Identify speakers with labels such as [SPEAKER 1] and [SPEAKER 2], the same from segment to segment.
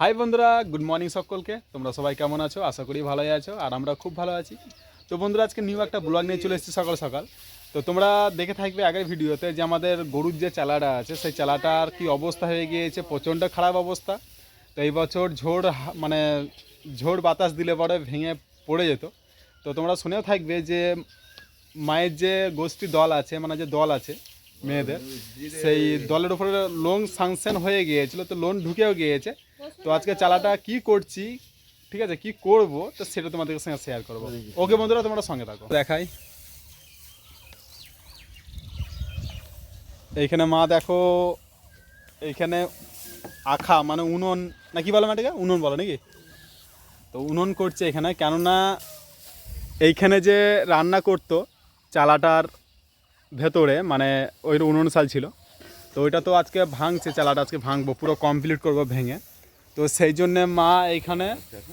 [SPEAKER 1] High বন্ধুরা। Good morning সকলকে। তোমরা সবাই কেমন আছো? আশা করি ভালোই আছো, আর আমরা খুব ভালো আছি। তো বন্ধুরা, আজকে নিউ একটা ব্লগ নিয়ে চলে এসেছি সকাল সকাল। তো তোমরা দেখে থাকবে আগের ভিডিওতে যে আমাদের গরুর যে চালাটা আছে, সেই চালাটার কি অবস্থা হয়ে গিয়েছে, প্রচণ্ড খারাপ অবস্থা। তো এই বছর ঝোড় মানে ঝোড় বাতাস দিলে পরে ভেঙে পড়ে যেত। তো তোমরা শুনেও থাকবে যে মায়ের যে গোষ্ঠী দল আছে মানে যে দল আছে মেয়েদের, সেই দলের উপরে লোন সাংশন হয়ে গিয়েছিল, তো লোন ঢুকেও গিয়েছে। তো আজকে চালাটা কি করছি ঠিক আছে কি করব তো সেটা তোমাদের সঙ্গে শেয়ার করব। ওকে বন্ধুরা তোমরা সঙ্গে থাকো। দেখাই। এইখানে মা দেখো এইখানে আখা মানে উনুন না কি বলো মাটিকে? উনুন বলো নাকি? তো উনুন করছে এখানে কেননা এইখানে যে রান্না করতো চালাটার ভেতরে মানে ওই উনুন সাল ছিল তো ওইটা তো আজকে ভাঙছে চালাটা আজকে ভাঙবো পুরো কমপ্লিট করব ভেঙে। তো সেই জন্যে মা এইখানে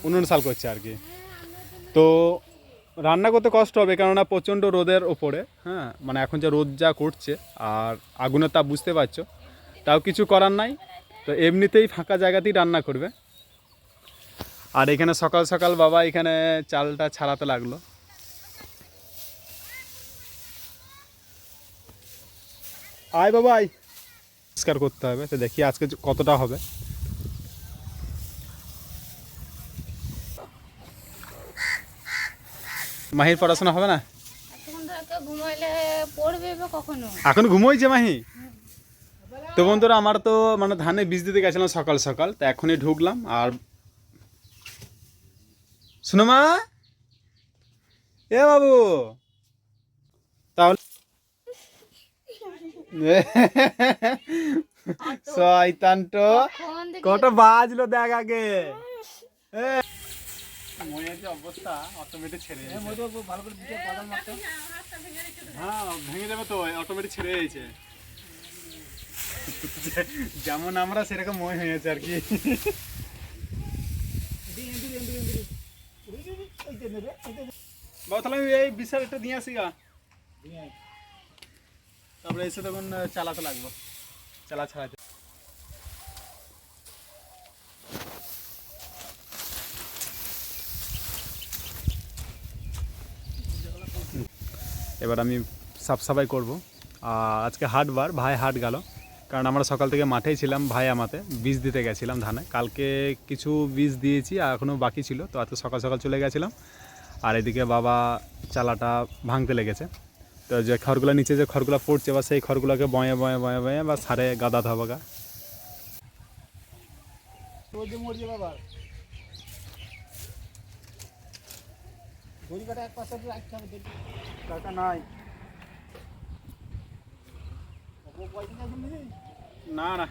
[SPEAKER 1] উনুন সাল করছে আর কি। তো রান্না করতে কষ্ট হবে কেননা প্রচণ্ড রোদের ওপরে হ্যাঁ মানে এখন যে রোদ যা করছে আর আগুনের তাপ বুঝতে পারছ, তাও কিছু করার নাই, তো এমনিতেই ফাঁকা জায়গাতেই রান্না করবে। আর এখানে সকাল সকাল বাবা এখানে চালটা ছাড়াতে লাগল। আয় বাবা, আয়। পরিষ্কার করতে হবে, তো দেখি আজকে কতটা হবে। মাহির পড়াশোনা হবে না?
[SPEAKER 2] এখন
[SPEAKER 1] ঘুমোইছে মাহি? তো বন্ধুরা আমার তো মানে ধানে বীজ দিতে গেছিলাম সকাল সকাল তো এখনই ঢুকলাম আর শুনো মা। এ বাবু। তাহলে শয়তানটো
[SPEAKER 2] কখন
[SPEAKER 1] কত বাজলো দেখ আগে। ময়ের যে অবস্থা অটোমেটিক ছেড়ে যাচ্ছে। হ্যাঁ ভেঙে যাবে তো অটোমেটিক ছেড়ে যেমন আমরা সেরকম মই হয়েছে আর কি। বাবা তাহলে আমি এই বিশাল একটা নিয়ে আসি গা। তারপরে এসে তখন চালাতে লাগবো। চালা ছাড়াতে এবার আমি সাফ সাফাই করব। আজকে হাটবার ভাই হাট গেল। কারণ আমরা সকাল থেকে মাঠেই ছিলাম, ভাই আমাতে। বীজ দিতে গেছিলাম ধানে। কালকে কিছু বীজ দিয়েছি, আর এখনও বাকি ছিল। তো আজকে সকাল সকাল চলে গেছিলাম। আর এদিকে বাবা চালাটা ভাঙতে লেগেছে। তো যে খড়গুলো নিচে যে খড়গুলো পড়ছে, বা সেই খড়গুলোকে বয়ে বয়ে বয়ে বয়ে, বা সারে গাদাতে হবে গা টাকা নাই। না না।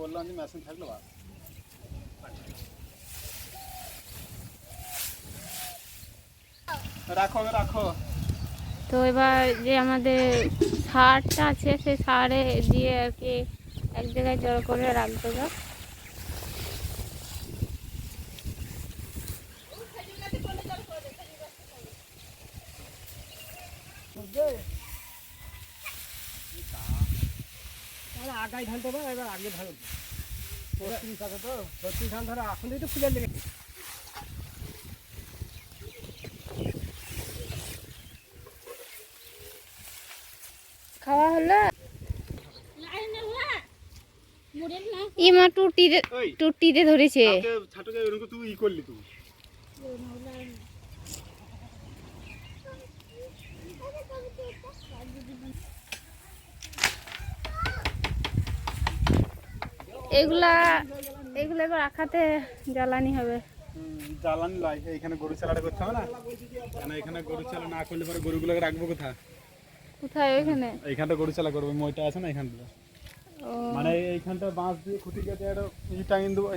[SPEAKER 1] বললাম যে মেশিন থাকল বা রাখো রাখো।
[SPEAKER 2] তো এবার যে আমাদের সারটা আছে সেই সারে দিয়ে আর কি এক জায়গায় জড়ো করে রাখব গা।
[SPEAKER 3] আগাই ধান তো এবার আগে ধান। পশ্চিম তো পশ্চিম ধান ধরো এখন তো ফুলের লেগে
[SPEAKER 2] খাওয়া হলো? ইমা টুটিতে টুটিতে ধরেছে।
[SPEAKER 1] কালকে ছাটকে ওরকম তুই ই করলি তুই।
[SPEAKER 2] এগুলা এগুলো এবার আখাতে জ্বালানি হবে।
[SPEAKER 1] জ্বালানি লাই এখানে গরু চালাটা করতে হবে না? কেন এখানে গরু চালা না করলে পরে গরুগুলোকে রাখব কোথায়?
[SPEAKER 2] কোথায় ওইখানে?
[SPEAKER 1] এইখানটা গরু চালা করব মইটা আছে না এখানটা মানে এইখানটা বাঁশ দিয়ে খুঁটি কেটে একটা ই টাঙিয়ে দেবো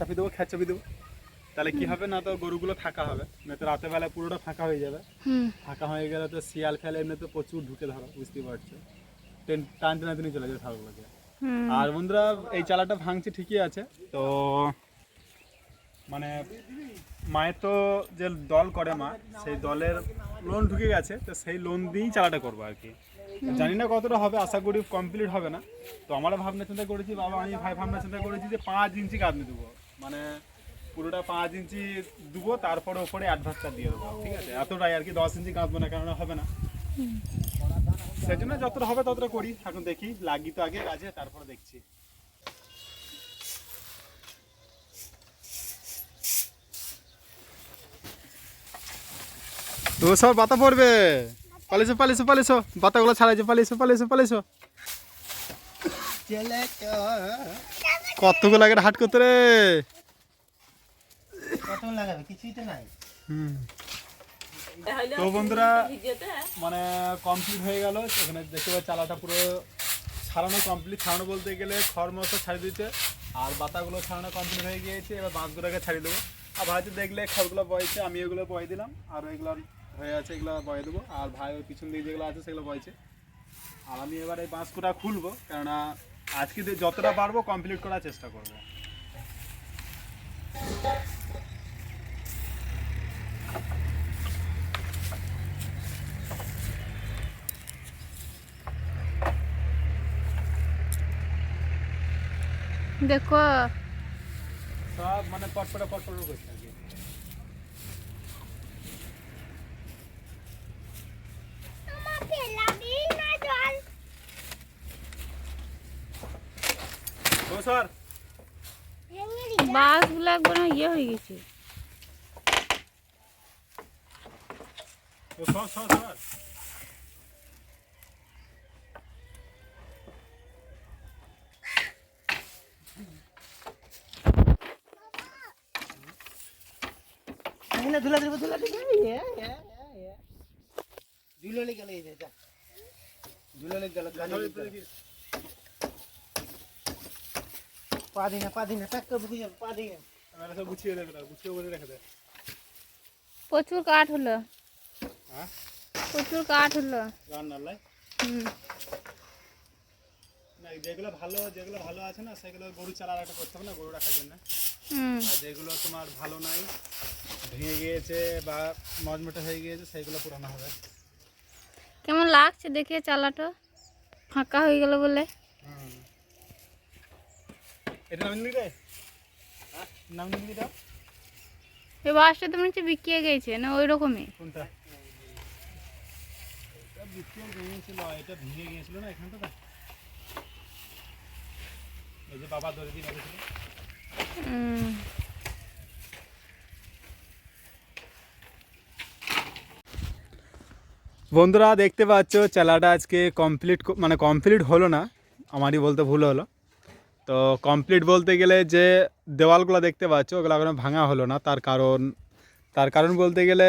[SPEAKER 1] চাপিয়ে দেবো খ্যাচ চাপিয়ে দেবো। তাহলে কি হবে না তো গরুগুলো ফাঁকা হবে? না তো রাতের বেলা পুরোটা ফাঁকা হয়ে যাবে। ফাঁকা হয়ে গেলে তো শিয়াল ফেলে এমনি তো প্রচুর ঢুকে ধরো বুঝতেই পারছ। টেন টান টেনে টেনে চলে যাবে ছাগলগুলোকে আর বন্ধুরা এই চালাটা ভাঙছে ঠিকই আছে। তো মানে মায়ের তো যে দল করে মা সেই দলের লোন ঢুকে গেছে তো সেই লোন দিয়েই চালাটা করব আর কি। জানি না কতটা হবে আশা করি কমপ্লিট হবে না। তো আমরা ভাবনা চিন্তা করেছি বাবা আমি ভাই ভাবনা চিন্তা করেছি যে পাঁচ ইঞ্চি গাঁথনি দেবো। মানে পুরোটা পাঁচ ইঞ্চি দেবো তারপরে ওপরে অ্যাডভান্সটা দিয়ে দেবো ঠিক আছে? এতটাই আর কি দশ ইঞ্চি গাঁথবো না কেননা হবে না। সেই জন্য যতটা হবে ততটা করি। এখন দেখি লাগি তো আগে কাজে তারপরে দেখছি। তো সব বাতা পড়বে। পালিয়েছো পালিয়েছো পালিয়েছো। বাতাগুলো ছাড়াইছো পালিয়েছো পালিয়েছো
[SPEAKER 3] চলে
[SPEAKER 1] কতগুলো লাগে হাট করতে রে?
[SPEAKER 3] কত লাগাবে? কিছুই তো নাই।
[SPEAKER 1] হুম। তো বন্ধুরা মানে কমপ্লিট হয়ে গেল। এখানে দেখতে পাচ্ছি চালাটা পুরো ছাড়ানো কমপ্লিট ছাড়ানো বলতে গেলে খড় মশলা ছাড়িয়ে দিতে আর বাতাগুলো ছাড়ানো কমপ্লিট হয়ে গিয়েছে। এবার বাঁশগুলোকে ছাড়িয়ে দেবো। আর ভাইতে দেখলে খড়গুলো বয়েছে আমি এগুলো বয়ে দিলাম। আর এগুলো হয়ে আছে এগুলো বয়ে দেবো। আর ভাই ওই পিছন দিকে যেগুলো আছে সেগুলো বয়েছে। আর আমি এবার এই বাঁশকুটা খুলবো কেননা আজকে যতটা পারব কমপ্লিট করার চেষ্টা করব।
[SPEAKER 2] দেখো।
[SPEAKER 1] সব মানে পটপটা পটপট করছে আর কি।
[SPEAKER 2] বাসগুলো একবার ইয়ে হয়ে গেছে।
[SPEAKER 1] সর সর সর
[SPEAKER 3] এখানে ধুলা দেবো ধুলা দেবো ধুলো লেগে গেলে এই যে যা ধুলো লেগে গেল পা দিই না পা দিই না টাক করে বুঝে যাবে পা দিই না
[SPEAKER 1] আমি সব গুছিয়ে দেবে না গুছিয়ে বলে রেখে দে
[SPEAKER 2] প্রচুর কাঠ হলো
[SPEAKER 1] হ্যাঁ
[SPEAKER 2] প্রচুর কাঠ হলো
[SPEAKER 1] রান্নার লাই
[SPEAKER 2] হুম
[SPEAKER 1] না যেগুলো ভালো যেগুলো ভালো আছে না সেগুলো গরু চালার একটা করতে হবে না গরু রাখার জন্য। আর যেগুলো তোমার ভালো নাই ভেঙে গিয়েছে বা মজমটা হয়ে গিয়েছে সেগুলো পুরানো হবে।
[SPEAKER 2] কেমন লাগছে দেখে চালাটা? ফাঁকা হয়ে গেল বলে।
[SPEAKER 1] এটা নাম রে? হ্যাঁ। নাম
[SPEAKER 2] এই বাসটা তো মনে হচ্ছে বিকিয়ে গেছে না ওই রকমই?
[SPEAKER 1] কোনটা? এটা বিক্রিও ভেঙেছিল এটা ভেঙে গিয়েছিল না এখানটা বাবা ধরে দিয়ে বন্ধুরা দেখতে পাচ্ছ চালাটা আজকে কমপ্লিট মানে কমপ্লিট হলো না। আমারই বলতে ভুল হলো। তো কমপ্লিট বলতে গেলে যে দেওয়ালগুলো দেখতে পাচ্ছ ওগুলো এখনও ভাঙা হলো না। তার কারণ তার কারণ বলতে গেলে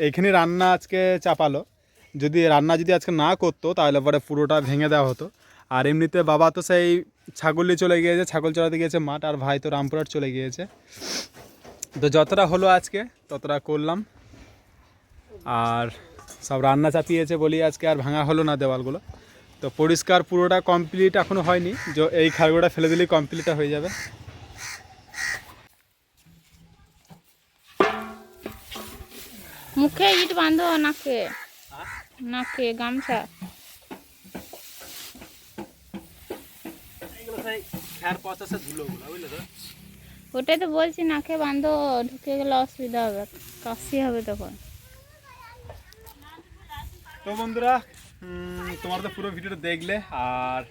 [SPEAKER 1] এইখানে রান্না আজকে চাপালো। যদি রান্না যদি আজকে না করতো তাহলে পরে পুরোটা ভেঙে দেওয়া হতো। আর এমনিতে বাবা তো সেই ছাগলি চলে গিয়েছে, ছাগল চড়াতে গিয়েছে মাঠ, আর ভাই তো রামপুরহাট চলে গিয়েছে। তো যতটা হলো আজকে, ততটা করলাম। আর সব রান্না চাপিয়েছে বলি আজকে আর ভাঙা হলো না দেওয়ালগুলো। তো পরিষ্কার পুরোটা কমপ্লিট এখনও হয়নি, যে এই খাড়গুটা ফেলে দিলেই কমপ্লিটটা হয়ে যাবে।
[SPEAKER 2] মুখে ইট বাঁধো, নাকে। নাকে, গামছা।
[SPEAKER 1] ধুলোগুলো বুঝলে তো?
[SPEAKER 2] ওটাই তো বলছি নাকে বাঁধো ঢুকে গেলে অসুবিধা হবে। কাশি হবে তখন।
[SPEAKER 1] তো বন্ধুরা তোমার তো পুরো ভিডিওটা দেখলে আর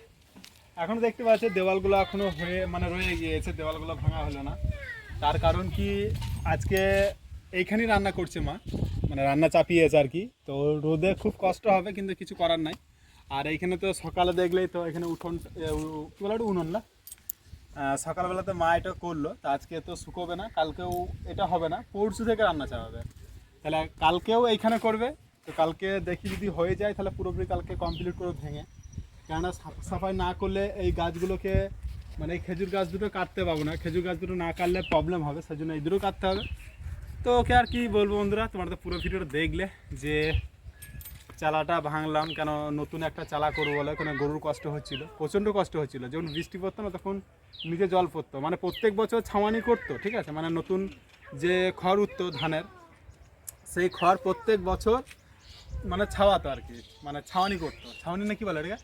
[SPEAKER 1] এখনও দেখতে পাচ্ছ দেওয়ালগুলো এখনও হয়ে মানে রয়ে গিয়েছে দেওয়ালগুলো ভাঙা হলো না। তার কারণ কি আজকে এইখানেই রান্না করছে মা। মানে রান্না চাপিয়েছে আর কি। তো রোদে খুব কষ্ট হবে কিন্তু কিছু করার নাই। আর এইখানে তো সকালে দেখলেই তো এখানে উঠোন বলে উনুন না। আহ, সকালবেলাতে মা এটা করল তা আজকে তো শুকোবে না কালকেও এটা হবে না পরশু থেকে রান্না চাপাবে তাহলে কালকেও এইখানে করবে তো কালকে দেখি যদি হয়ে যায় তাহলে পুরোপুরি কালকে কমপ্লিট করে ভেঙে। কেননা সাফ- সাফাই না করলে এই গাছগুলোকে মানে এই খেজুর গাছ দুটো কাটতে পাবো না। খেজুর গাছ দুটো না কাটলে প্রবলেম হবে সেজন্য এই দুটো কাটতে হবে। তো ওকে আর কি বলব বন্ধুরা তোমরা তো পুরো ভিডিওটা দেখলে যে চালাটা ভাঙলাম, কেন নতুন একটা চালা করব বলে, কোনো গরুর কষ্ট হচ্ছিল, প্রচণ্ড কষ্ট হচ্ছিল। যখন বৃষ্টি পড়তো না, তখন নিচে জল পড়তো। মানে প্রত্যেক বছর ছাওয়ানি করতো, ঠিক আছে? মানে নতুন যে খড় উঠতো ধানের, সেই খড় প্রত্যেক বছর মানে ছাওয়াতো আর কি মানে ছাওয়ানি করতো। ছাওয়ানি না কি বলে এটাকে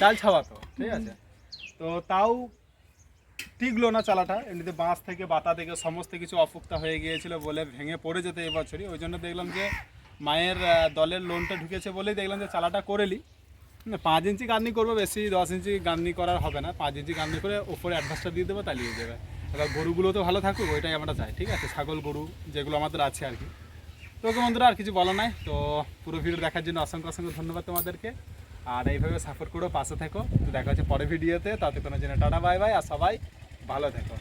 [SPEAKER 1] চাল ছাওয়াতো, ঠিক আছে? তো তাও টিকলো না চালাটা, এমনিতে বাঁশ থেকে, বাতা থেকে, সমস্ত কিছু অপুক্তা হয়ে গিয়েছিল বলে ভেঙে পড়ে যেত এবছরই। ওই জন্য দেখলাম যে মায়ের দলের লোনটা ঢুকেছে বলেই দেখলাম যে চালাটা করে নিই পাঁচ ইঞ্চি গার্নি করব, বেশি দশ ইঞ্চি গার্নি করার হবে না। পাঁচ ইঞ্চি গার্নি করে ওপরে অ্যাডভান্সটা দিয়ে দেবো তালিয়ে যাবে। এবার গরুগুলো তো ভালো থাকুক, ওইটাই আমরা চাই, ঠিক আছে? ছাগল, গরু, যেগুলো আমাদের আছে আর কি। তো ওকে বন্ধুরা, আর কিছু বলা নাই। তো পুরো ভিডিও দেখার জন্য অসংখ্য অসংখ্য ধন্যবাদ তোমাদেরকে। আর এইভাবে সাপোর্ট করো, পাশে থেকো। তো দেখা হচ্ছে পরের ভিডিওতে। তাতে কোনো জন্য টাটা, বাই বাই, আর সবাই ভালো থেকো।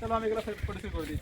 [SPEAKER 1] চলো, আমি এগুলো করে দিই